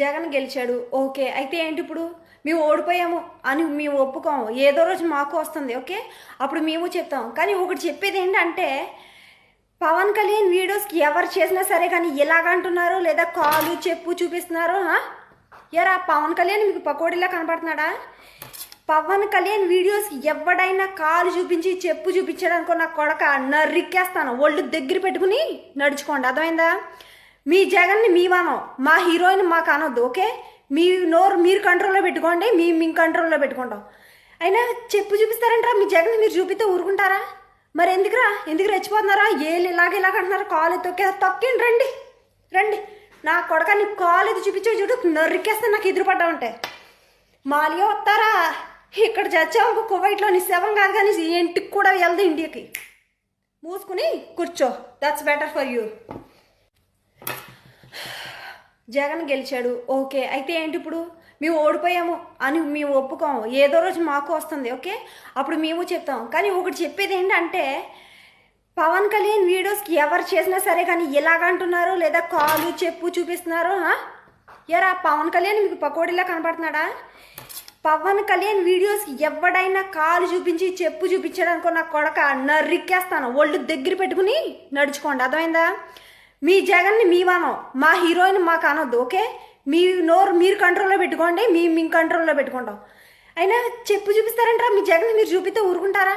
జగన్ గెలిచాడు. ఓకే. అయితే ఏంటి ఇప్పుడు? మేము ఓడిపోయాము అని మేము ఒప్పుకోము. ఏదో రోజు మాకు వస్తుంది ఓకే? అప్పుడు మేము చెప్తాం. కానీ ఒకటి చెప్పేది ఏంటంటే పవన్ కళ్యాణ్ వీడియోస్కి ఎవరు చేసినా సరే కానీ ఎలాగంటున్నారు లేదా కాలు చెప్పు చూపిస్తున్నారు ఎరా పవన్ కళ్యాణ్ మీకు పకోడీలా కనపడుతున్నాడా? పవన్ కళ్యాణ్ వీడియోస్కి ఎవడైనా కాలు చూపించి చెప్పు చూపించడానికి నా కొడక నర్రిక్కేస్తాను ఒళ్ళు దగ్గర పెట్టుకుని నడుచుకోండి. అర్థమైందా? మీ జగన్ని మీ మనం మా హీరోయిన్ మాకు అనొద్దు ఓకే? మీ నోరు మీరు కంట్రోల్లో పెట్టుకోండి మీ మీ కంట్రోల్లో పెట్టుకుంటాం. అయినా చెప్పు చూపిస్తారంటారా మీ జగన్ మీరు చూపితే ఊరుకుంటారా? మరి ఎందుకురా? ఎందుకు రెచ్చిపోతున్నారా? ఏళ్ళు ఇలాగ ఇలాగ అంటున్నారు కాలు తొక్కే తొక్కిండి రండి రండి. నా కొడక నీ కాలు చూపించే చూడు నరికేస్తే నాకు ఎదురుపడ్డా ఉంటాయి మాలియా వస్తారా? ఇక్కడ చచ్చావు ఇంకో కువైట్లో నీ శవం కాదు కానీ ఇంటికి కూడా వెళ్దు ఇండియాకి. మూసుకుని కూర్చో. That's better for you Jagan గెలిచాడు. ఓకే. అయితే ఏంటి ఇప్పుడు? మేము ఓడిపోయాము అని మేము ఒప్పుకోము. ఏదో రోజు మాకు వస్తుంది ఓకే? అప్పుడు మేము చెప్తాం. కానీ ఒకటి చెప్పేది ఏంటంటే పవన్ కళ్యాణ్ వీడియోస్కి ఎవరు చేసినా సరే కానీ ఇలాగంటున్నారు లేదా కాలు చెప్పు చూపిస్తున్నారు ఎరా పవన్ కళ్యాణ్ మీకు పకోడీలా కనపడుతున్నాడా? పవన్ కళ్యాణ్ వీడియోస్కి ఎవడైనా కాలు చూపించి చెప్పు చూపించడానికి నా కొడక నర్రిక్కేస్తాను ఒళ్ళు దగ్గర పెట్టుకుని నడుచుకోండి. అర్థమైందా? మీ జగన్ని మీ మనం మా హీరోయిన్ మాకు అనొద్దు ఓకే? మీ నోరు మీరు కంట్రోల్లో పెట్టుకోండి మీ మీ కంట్రోల్లో పెట్టుకుంటాం. అయినా చెప్పు చూపిస్తారంటారా మీ జగన్ మీరు చూపితే ఊరుకుంటారా?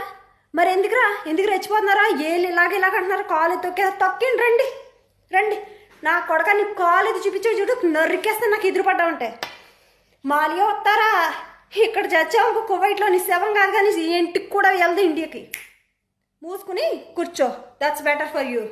మరి ఎందుకురా? ఎందుకు రెచ్చిపోతున్నారా? ఏళ్ళు ఇలాగ ఇలాగ అంటున్నారు కాలు తొక్కే తొక్కిండి రండి రండి. నా కొడక నీ కాలు ఇది చూపించే చూడు నరికేస్తే నాకు ఎదురుపడ్డా ఉంటాయి మాలియా వస్తారా? ఇక్కడ చచ్చావు కువైట్లో నీ శవం కాదు కానీ ఇంటికి కూడా వెళ్దు ఇండియాకి. మూసుకుని కూర్చో. That's better for you